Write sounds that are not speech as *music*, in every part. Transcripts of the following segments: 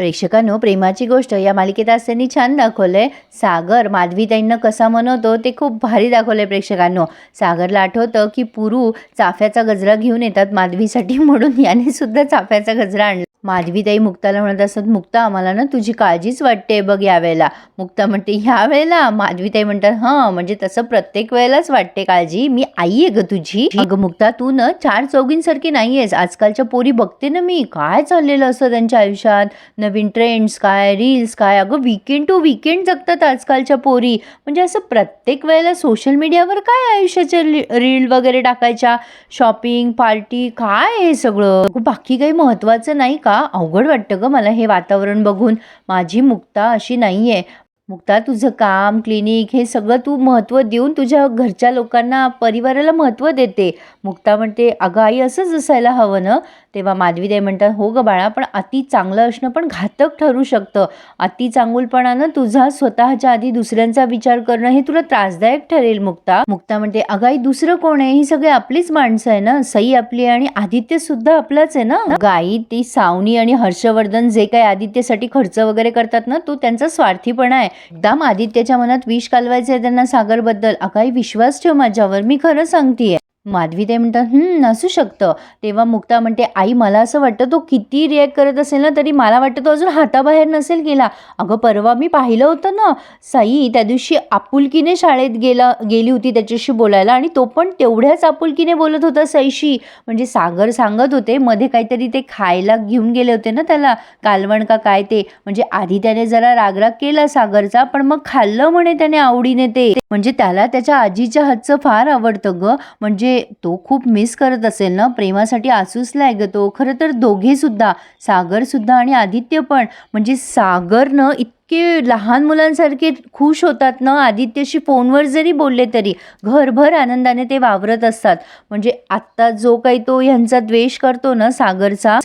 प्रेक्षकांनो प्रेमाची गोष्ट. या मालिकेत आज त्यांनी छान दाखवलंय. सागर माधवीताईंना कसा मनवतो ते खूप भारी दाखवलंय प्रेक्षकांनो. सागरला आठवतं की पुरू चाफ्याचा गजरा घेऊन येतात माधवीसाठी म्हणून. याने सुद्धा चाफ्याचा गजरा आणला. माधवीताई मुक्ताला म्हणत असतात मुक्ता आम्हाला ना तुझी काळजीच वाटते बघ यावेळेला. मुक्ता म्हणते ह्या वेळेला माधवीताई म्हणतात हां म्हणजे तसं प्रत्येक वेळेलाच वाटते काळजी. मी आई आहे ग तुझी. अगं मुक्ता तू ना चार चौघींसारखी नाही आहेस. आजकालच्या पोरी बघते ना मी. काय चाललेलं असतं त्यांच्या आयुष्यात? नवीन ट्रेंड्स काय रील्स काय? अगं विकेंड टू विकेंड जगतात आजकालच्या पोरी. म्हणजे असं प्रत्येक वेळेला सोशल मीडियावर काय आयुष्याच्या रील वगैरे टाकायच्या? शॉपिंग पार्टी काय हे सगळं? बाकी काही महत्त्वाचं नाही का? अवघड वाटतं ग मला हे वातावरण बघून. माझी मुक्ता अशी नाही आहे मुक्ता तुझं काम क्लिनिक हे सगळं तू महत्त्व देऊन तुझ्या घरच्या लोकांना परिवाराला महत्त्व देते. मुक्ता म्हणते अगं आई असंच असायला हवं ना? तेव्हा माधवीताई म्हणतात हो ग बाळा पण अति चांगलं असणं पण घातक ठरू शकतं. अति चांगुलपणानं तुझा स्वतःच्या आधी दुसऱ्यांचा विचार करणं हे तुला त्रासदायक ठरेल मुक्ता. मुक्ता म्हणते अगाई दुसरं कोण आहे? ही सगळी आपलीच माणसं आहे ना? सई आपली आणि आदित्य सुद्धा आपलाच आहे ना? गाई ती सावनी आणि हर्षवर्धन जे काही आदित्यसाठी खर्च वगैरे करतात ना तो त्यांचा स्वार्थीपणा आहे. एकदम आदित्यच्या मनात विष कालवायचं आहे त्यांना सागरबद्दल. अगाई विश्वास ठेव माझ्यावर. मी खरं सांगतेय. माधवी ते म्हणतात असू शकतं. तेव्हा मुक्ता म्हणते आई मला असं वाटतं तो किती रिॲक्ट करत असेल ना तरी मला वाटतं तो अजून हाताबाहेर नसेल गेला. अगं परवा मी पाहिलं होतं ना साई त्या दिवशी आपुलकीने शाळेत गेला गेली होती त्याच्याशी बोलायला आणि तो पण तेवढ्याच आपुलकीने बोलत होता साईशी. म्हणजे सागर सांगत होते मध्ये काहीतरी ते खायला घेऊन गेले होते ना त्याला कालवण का काय ते. म्हणजे आधी त्याने जरा रागराग केला सागरचा पण मग खाल्लं म्हणे त्याने आवडीने ते. म्हणजे त्याला त्याच्या आजीच्या हातचं फार आवडतं ग. म्हणजे तो खूप मिस करत असेल ना? प्रेमासाठी आसूसलाय ग तो. खरं तर दोघेसुद्धा सागरसुद्धा आणि आदित्य पण. म्हणजे सागरनं इतके लहान मुलांसारखे खुश होतात ना? आदित्यशी फोनवर जरी बोलले तरी घरभर आनंदाने ते वावरत असतात. म्हणजे आत्ता जो काही तो ह्यांचा द्वेष करतो ना सागरचा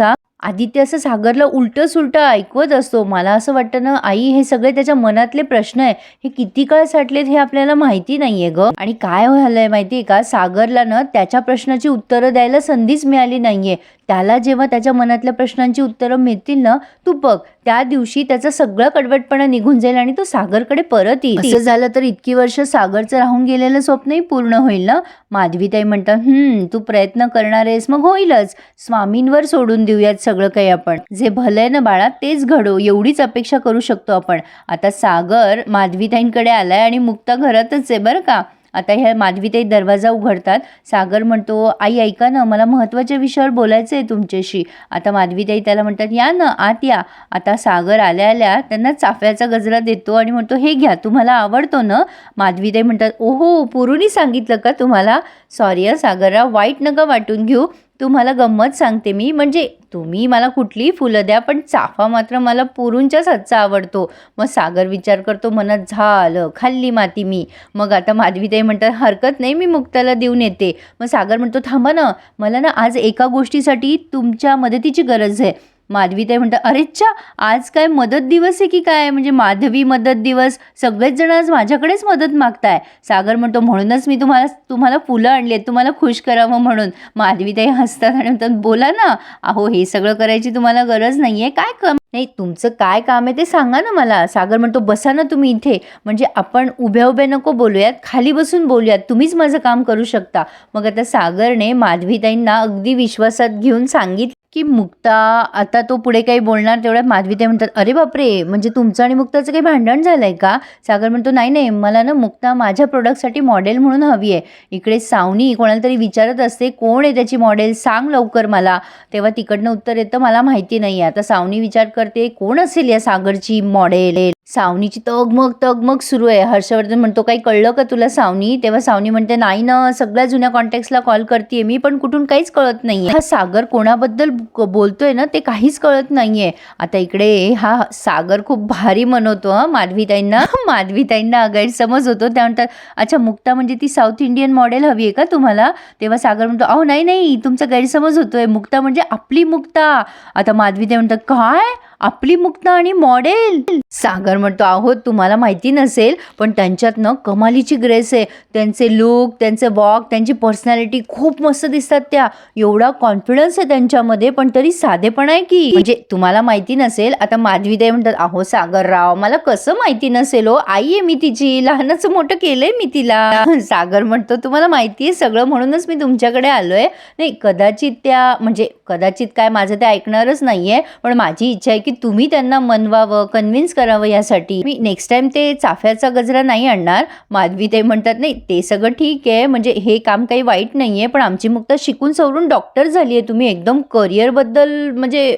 आदित्य असं सागरला उलटं सुलटं ऐकवत असतो. मला असं वाटतं ना आई हे सगळे त्याच्या मनातले प्रश्न आहे हे किती काळ साठलेत हे आपल्याला माहिती नाहीये ग. आणि काय झालंय माहितीये का? सागरला ना त्याच्या प्रश्नाची उत्तरं द्यायला संधीच मिळाली नाहीये. त्याला जेव्हा त्याच्या मनातल्या प्रश्नांची उत्तरं मिळतील ना तू बघ त्या दिवशी त्याचा सगळं कडवटपणा निघून जाईल आणि तो सागरकडे परत येईल. असं झालं तर इतकी वर्ष सागरचं राहून गेलेलं स्वप्नही पूर्ण होईल ना? माधवीताई म्हणतात हम्म तू प्रयत्न करणार आहेस मग होईलच. स्वामींवर सोडून देऊयात सगळं काही आपण. जे भलं आहे ना बाळा तेच घडो एवढीच अपेक्षा करू शकतो आपण. आता सागर माधवीताईंकडे आलाय आणि मुक्ता घरातच आहे बरं का? आता ह्या माधवीताई दरवाजा उघडतात. सागर म्हणतो आई ऐका ना मला महत्त्वाच्या विषयावर बोलायचं आहे तुमच्याशी. आता माधवीताई त्याला म्हणतात या ना आत या. आता सागर आल्या आल्या त्यांना चाफ्याचा गजरा देतो आणि म्हणतो हे घ्या तुम्हाला आवडतो ना? माधवीताई म्हणतात ओहो पुरुणी सांगितलं का तुम्हाला? सॉरी हा सागरराव वाईट नका वाटून घेऊ. तुम्हाला गंमत सांगते मी. म्हणजे तुम्ही मला कुठलीही फुलं द्या पण चाफा मात्र मला पुरूंच्याच हातचा आवडतो. मग सागर विचार करतो मनात झालं खाल्ली माती मी. मग आता माधवीताई म्हणतात हरकत नाही मी मुक्ताला देऊन येते. मग सागर म्हणतो थांबा ना मला ना आज एका गोष्टीसाठी तुमच्या मदतीची गरज आहे. माधवीताई म्हणतात अरेच्छा आज काय मदत दिवस आहे की काय? म्हणजे माधवी मदत दिवस. सगळेच जण आज माझ्याकडेच मदत मागताय. सागर म्हणतो म्हणूनच मी तुम्हाला तुम्हाला फुलं आणली आहेत. तुम्हाला खुश करावं म्हणून. माधवीताई हसतात आणि म्हणतात बोला ना. अहो हे सगळं करायची तुम्हाला गरज नाही आहे काय कम नाही तुमचं काय काम आहे ते सांगा ना मला. सागर म्हणतो बसा ना तुम्ही इथे. म्हणजे आपण उभ्या उभ्या नको बोलूयात. खाली बसून बोलूयात. तुम्हीच माझं काम करू शकता. मग आता सागरने माधवीताईंना अगदी विश्वासात घेऊन सांगितलं. की मुक्ता आता तो पुढे काही बोलणार तेवढ्यात ते म्हणतात अरे बापरे म्हणजे तुमचं आणि मुक्ताचं काही भांडण झालं आहे का? सागर म्हणतो नाही नाही मला ना मुक्ता माझ्या प्रोडक्टसाठी मॉडेल म्हणून हवी आहे. इकडे सावनी कोणाला तरी विचारत असते कोण आहे त्याची मॉडेल सांग लवकर मला. तेव्हा तिकडनं उत्तर येतं मला माहिती नाही आहे आता सावनी विचार करते कोण असेल या सागरची मॉडेल सावनीची तगमग तगमग सुरू आहे. हर्षवर्धन म्हणतो काही कळलं का तुला सावनी? तेव्हा सावनी म्हणते नाही ना सगळ्या जुन्या कॉन्टॅक्ट्सला कॉल करते मी पण कुठून काहीच कळत नाही हा सागर कोणाबद्दल बोलतोय ना ते काहीच कळत नाहीये. आता इकडे हा सागर खूप भारी म्हणवतो हा माधवीताईंना. *laughs* माधवीताईंना गैरसमज होतो. त्या म्हणतात अच्छा मुक्ता म्हणजे ती साऊथ इंडियन मॉडेल हवी आहे का तुम्हाला? तेव्हा सागर म्हणतो अहो नाही नाही तुमचा गैरसमज होतोय. मुक्ता म्हणजे आपली मुक्ता. आता माधवीताई म्हणतात काय? आपली मुक्ता आणि मॉडेल. सागर म्हणतो आहो तुम्हाला माहिती नसेल पण त्यांच्यात ना कमालीची ग्रेस आहे. त्यांचे लुक त्यांचे वॉक त्यांची पर्सनॅलिटी खूप मस्त दिसतात त्या. एवढा कॉन्फिडन्स आहे त्यांच्यामध्ये पण तरी साधेपण आहे की. म्हणजे तुम्हाला माहिती नसेल आता माधवी म्हणतात अहो सागरराव मला कसं माहिती नसेल हो? आई आहे मी तिची लहानच मोठं केलंय मी तिला. *laughs* सागर म्हणतो तुम्हाला माहिती आहे सगळं म्हणूनच मी तुमच्याकडे आलोय. नाही कदाचित त्या म्हणजे कदाचित काय माझं ते ऐकणारच नाहीये पण माझी इच्छा आहे की तुम्ही त्यांना मनवावं कन्व्हिन्स करावं यासाठी. मी नेक्स्ट टाइम ते चाफ्याचा गजरा नाही आणणार. माधवी ते म्हणतात नाही ते सगळं ठीक आहे. म्हणजे हे काम काही वाईट नाहीये पण आमची मुक्ता शिकून सवरून डॉक्टर झाली आहे तुम्ही एकदम करिअरबद्दल म्हणजे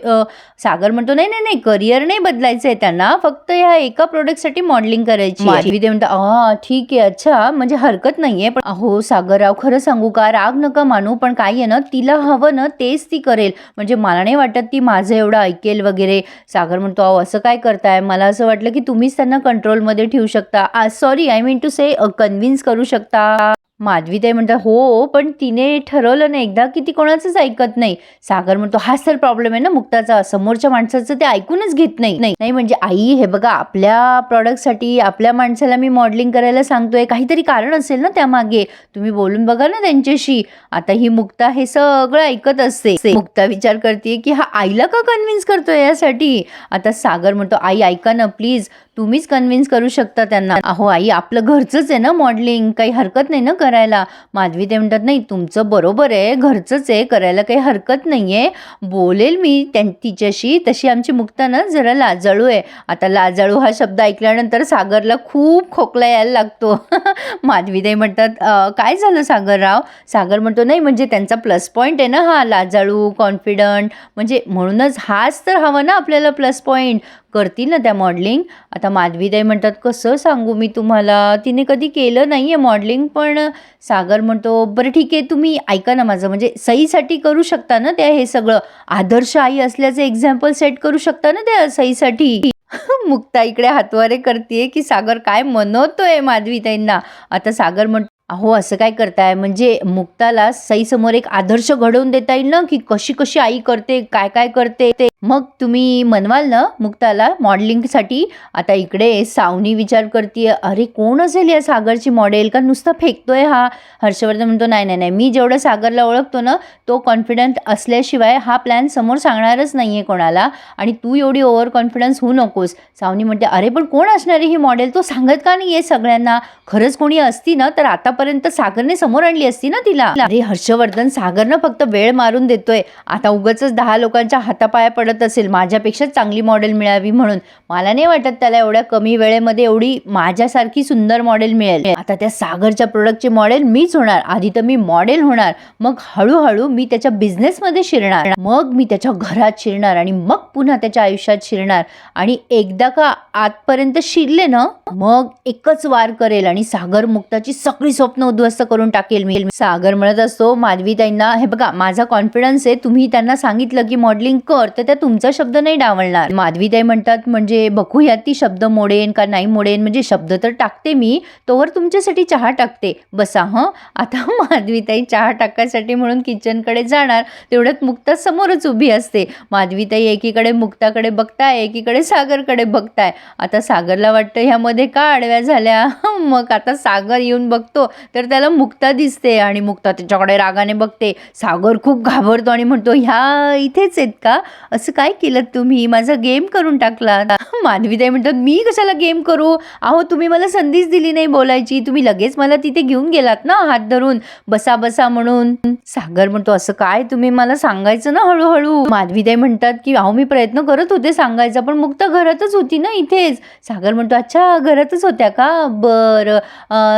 सागर म्हणतो नाही नाही नाही करिअर नाही बदलायचं आहे त्यांना. फक्त ह्या एका प्रोडक्टसाठी मॉडेलिंग करायची माधवी ते म्हणतात हा ठीक आहे. अच्छा. म्हणजे हरकत नाहीये पण अहो सागरराव खरं सांगू का? राग नका मानू पण काय आहे ना तिला हवं ना तेच ती करेल. म्हणजे मला नाही वाटत ती माझं एवढं ऐकेल वगैरे. सागर म्हणतो अहो असं काय करताय? मला असं वाटलं की तुम्हीच त्यांना कंट्रोलमध्ये ठेवू शकता. Sorry I mean to say convince करू शकता. माधवी ताई म्हणतात हो पण तिने ठरवलं ना एकदा की ती कोणाचंच ऐकत नाही. सागर म्हणतो हाच तर प्रॉब्लेम आहे ना मुक्ताचा. समोरच्या माणसाचं ते ऐकूनच घेत नाही. नाही नाही म्हणजे आई हे बघा आपल्या प्रॉडक्टसाठी आपल्या माणसाला मी मॉडेलिंग करायला सांगतोय. काहीतरी कारण असेल ना त्यामागे. तुम्ही बोलून बघा ना त्यांच्याशी. आता ही मुक्ता हे सगळं ऐकत असते. मुक्ता विचार करते की हा आईला का कन्व्हिन्स करतोय यासाठी? आता सागर म्हणतो आई ऐका ना प्लीज तुम्हीच कन्व्हिन्स करू शकता त्यांना. अहो आई आपलं घरचंच आहे ना मॉडेलिंग काही हरकत नाही ना करायला. माधवी ते म्हणतात नाही तुमचं बरोबर आहे घरचंच आहे करायला काही हरकत नाही आहे बोलेल मी त्यां तिच्याशी तशी आमची मुक्ता ना जरा लाजाळू आहे. आता लाजाळू हा शब्द ऐकल्यानंतर सागरला खूप खोकला यायला लागतो. *laughs* माधवी ताई म्हणतात काय झालं सागरराव? सागर म्हणतो नाही म्हणजे त्यांचा प्लस पॉईंट आहे ना हा लाजाळू कॉन्फिडंट. म्हणजे म्हणूनच हाच तर हवा ना आपल्याला प्लस पॉईंट करतील ना त्या मॉडलिंग आता माधवीताई म्हणतात कसं सांगू मी तुम्हाला? तिने कधी केलं नाही आहे मॉडलिंग पण सागर म्हणतो बरं ठीक आहे तुम्ही ऐका ना माझं. म्हणजे सईसाठी करू शकता ना त्या हे सगळं? आदर्श आई असल्याचं एक्झाम्पल सेट करू शकता ना त्या सईसाठी *laughs* मुक्ता इकडे हातवारे करते की सागर काय मनवतोय माधवीताईंना. आता सागर म्हणतो अहो असं काय करताय? म्हणजे मुक्ताला सईसमोर एक आदर्श घडवून देता येईल ना? की कशी कशी आई करते? काय काय करते ते? मग तुम्ही मनवाल ना मुक्ताला मॉडेलिंगसाठी आता इकडे सावनी विचार करते अरे कोण असेल या सागरची मॉडेल का नुसतं फेकतोय हा. हर्षवर्धन म्हणतो नाही नाही नाही. मी जेवढं सागरला ओळखतो ना तो कॉन्फिडंट असल्याशिवाय हा प्लॅन समोर सांगणारच नाही आहे कोणाला. आणि तू एवढी ओव्हर कॉन्फिडन्स होऊ नकोस. सावनी म्हणते अरे पण कोण असणार आहे ही मॉडेल तो सांगत का नाही आहे सगळ्यांना? खरंच कोणी असती ना तर आतापर्यंत सागरने समोर आणली असती ना तिला. अरे हर्षवर्धन सागरनं फक्त वेळ मारून देतोय. आता उगाच दहा लोकांच्या हातापाया पडत असेल माझ्यापेक्षा चांगली मॉडेल मिळावी म्हणून. मला नाही वाटत त्याला एवढ्या कमी वेळेमध्ये एवढी माझ्यासारखी सुंदर मॉडेल मिळेल. आता त्या सागरच्या प्रोडक्टचे मॉडेल मीच होणार. आधी तर मी मॉडेल होणार. मग हळूहळू मी त्याच्या बिझनेसमध्ये शिरणार. मग मी त्याच्या घरात शिरणार आणि मग पुन्हा त्याच्या आयुष्यात शिरणार. आणि एकदा का आतपर्यंत शिरले ना मग एकच वार करेल आणि सागर मुक्ताची सगळी स्वप्न उद्ध्वस्त करून टाकेल. मी सागर म्हणत असतो माधवीताईंना हे बघा माझा कॉन्फिडन्स आहे तुम्ही त्यांना सांगितलं की मॉडेलिंग कर तर त्या तुमचा शब्द नाही डावलणार. माधवीताई म्हणतात म्हणजे बघूया ती शब्द मोडेन का नाही मोडेन म्हणजे शब्द तर टाकते मी तोवर तुमच्यासाठी चहा टाकते. बसा हं? आता *laughs* माधवीताई चहा टाकायसाठी म्हणून किचनकडे जाणार तेवढ्यात मुक्ता समोरच उभी असते. माधवीताई एकीकडे मुक्ताकडे बघताय एकीकडे सागरकडे बघताय. आता सागरला वाटतं ह्यामध्ये का आडव्या झाल्या? मग आता सागर येऊन बघतो. तर त्याला मुक्ता दिसते आणि मुक्ता त्याच्याकडे रागाने बघते. सागर खूप घाबरतो आणि म्हणतो ह्या इथेच आहेत का? असं काय केलं तुम्ही? माझा गेम करून टाकला. माधवीताई म्हणतात मी कशाला गेम करू? अहो तुम्ही मला संधीच दिली नाही बोलायची. तुम्ही लगेच मला तिथे घेऊन गेलात ना हात धरून. बसा बसा म्हणून. सागर म्हणतो असं काय? तुम्ही मला सांगायचं ना हळूहळू? माधवीताई म्हणतात की अहो मी प्रयत्न करत होते सांगायचा पण मुक्ता घरातच होती ना इथेच. सागर म्हणतो अच्छा घरातच होत्या का? बरं.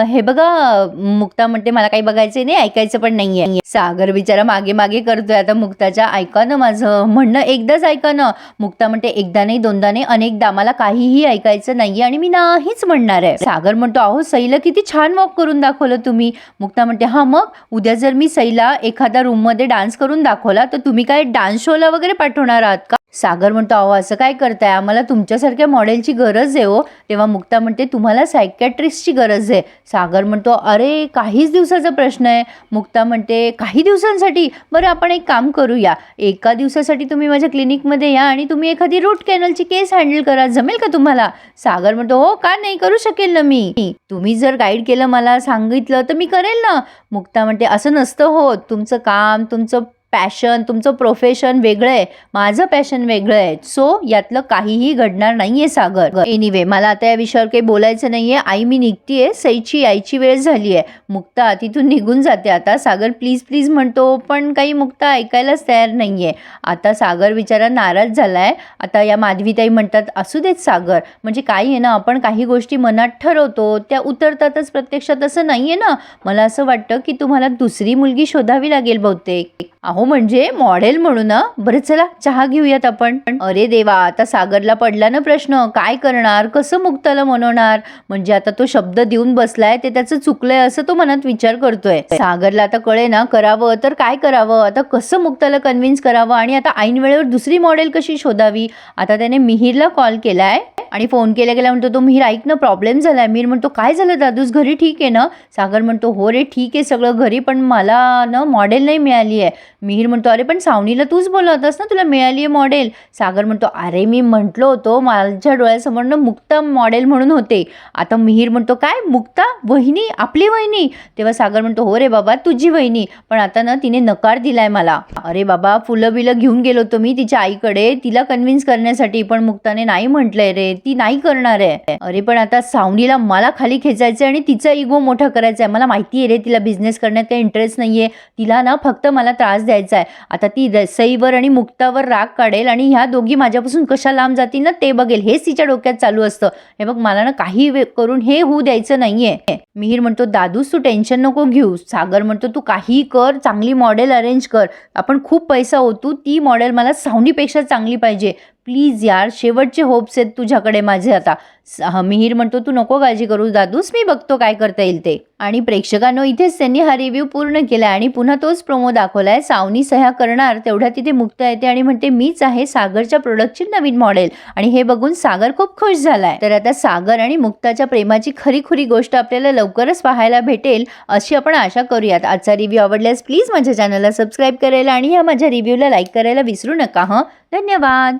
हे बघा मुक्ता म्हणते मला काही बघायचं नाही ऐकायचं पण नाही आहे सागर बिचारा मागे मागे करतोय आता मुक्ताच्या ऐका ना माझं म्हणणं एकदाच ऐका ना मुक्ता म्हणते एकदा नाही दोनदा नाही अनेकदा मला काहीही ऐकायचं नाहीये आणि मी नाहीच म्हणणार आहे. सागर म्हणतो अहो सईला किती छान वॉक करून दाखवलं तुम्ही. मुक्ता म्हणते हा मग उद्या जर मी सईला एखाद्या रूममध्ये डान्स करून दाखवला तर तुम्ही काय डान्स शोला वगैरे पाठवणार आहात का? सागर म्हणतो अहो असं काय करताय? आम्हाला तुमच्यासारख्या मॉडेलची गरज आहे हो. तेव्हा मुक्ता म्हणते तुम्हाला सायकॅट्रिस्टची गरज आहे. सागर म्हणतो अरे काहीच दिवसाचा प्रश्न आहे. मुक्ता म्हणते काही दिवसांसाठी? बरं आपण एक काम करूया. एका दिवसासाठी तुम्ही माझ्या क्लिनिकमध्ये या आणि तुम्ही एखादी रूट कॅनलची केस हँडल करा. जमेल का तुम्हाला? सागर म्हणतो हो का नाही? करू शकेल ना मी. तुम्ही जर गाईड केलं मला सांगितलं तर मी करेल ना. मुक्ता म्हणते असं नसतं होत. तुमचं काम तुमचं पॅशन तुमचं प्रोफेशन वेगळं आहे माझं पॅशन वेगळं आहे. सो यातलं काहीही घडणार नाहीये सागर. एनिवे मला आता या विषयावर काही बोलायचं नाहीये. आई मी निघतीये सईची यायची वेळ झाली आहे मुक्ता तिथून निघून जाते आता. सागर प्लीज प्लीज म्हणतो पण काही मुक्ता ऐकायलाच तयार नाहीये. आता सागर बिचारा नाराज झालाय. आता या माधवीताई म्हणतात असू देत सागर. म्हणजे काय आहे ना आपण काही गोष्टी मनात ठरवतो त्या उतरतातच प्रत्यक्षात. असं नाहीये ना. मला असं वाटतं की तुम्हाला दुसरी मुलगी शोधावी लागेल बहुतेक. अहो म्हणजे मॉडेल म्हणून बरं चला चहा घेऊयात आपण. अरे देवा आता सागरला पडला ना प्रश्न. काय करणार? कसं मुक्ताला म्हणवणार म्हणजे आता तो शब्द देऊन बसलाय ते त्याचं चुकलंय असं तो मनात विचार करतोय. सागरला आता कळे ना करावं तर काय करावं? आता कसं मुक्ताला कन्व्हिन्स करावं? आणि आता ऐन वेळेवर दुसरी मॉडेल कशी शोधावी? आता त्याने मिहीरला कॉल केलाय. आणि फोन केल्या गेला म्हणतो तो मिहीर ऐक ना प्रॉब्लेम आहे मीर म्हणतो काय झालं दादूस? घरी ठीक आहे ना? सागर म्हणतो हो रे ठीक आहे सगळं घरी पण मला ना मॉडेल नाही मिळाली आहे. मिहीर म्हणतो अरे पण सावनीला तूच बोलत ना तुला मिळाली आहे मॉडेल सागर म्हणतो अरे मी म्हटलो होतो माझ्या डोळ्यासमोरनं मुक्ता मॉडेल म्हणून होते. आता मिहीर म्हणतो काय? मुक्ता? वहिनी? आपली वहिनी? तेव्हा सागर म्हणतो हो रे बाबा तुझी वहिनी. पण आता ना तिने नकार दिलाय मला. अरे बाबा फुलं बिलं घेऊन गेलो होतो मी तिच्या आईकडे. तिला कन्व्हिन्स करण्यासाठी पण मुक्ताने नाही म्हटलंय रे. ती नाही करणार आहे. अरे पण आता सावनीला मला खाली खेचायचं आणि तिचा इगो मोठा करायचा आहे मला माहिती आहे रे तिला बिझनेस करण्यात काही इंटरेस्ट नाहीये. तिला ना फक्त मला त्रास द्यायचा आहे आता ती रसईवर आणि मुक्तावर राग काढेल आणि ह्या दोघी माझ्यापासून कशा लांब जातील ना ते बघेल. हेच तिच्या डोक्यात चालू असतं. हे बघ मला ना काही करून हे होऊ द्यायचं नाहीये. मिहीर म्हणतो दादूस तू टेन्शन नको घेऊ. सागर म्हणतो तू काही कर चांगली मॉडेल अरेंज कर. आपण खूप पैसा होतो ती मॉडेल मला सावनीपेक्षा चांगली पाहिजे. प्लीज यार शेवटचे होप्स आहेत तुझ्याकडे माझे आता. मिहीर म्हणतो तू नको काळजी करू दादूस मी बघतो काय करता येईल ते. आणि प्रेक्षकांनो इथेच त्यांनी हा रिव्ह्यू पूर्ण केला आणि पुन्हा तोच प्रोमो दाखवलाय. सावनी सह्या करणार तेवढ्या तिथे मुक्ता येते आणि म्हणते मीच आहे सागरच्या प्रोडक्टची नवीन मॉडेल आणि हे बघून सागर खूप खुश झालाय. तर आता सागर आणि मुक्ताच्या प्रेमाची खरी खुरी गोष्ट आपल्याला लवकरच पाहायला भेटेल अशी आपण आशा करूयात. आजचा रिव्ह्यू आवडल्यास प्लीज माझ्या चॅनलला सबस्क्राईब करायला आणि या माझ्या रिव्ह्यूला लाईक करायला विसरू नका हं? धन्यवाद!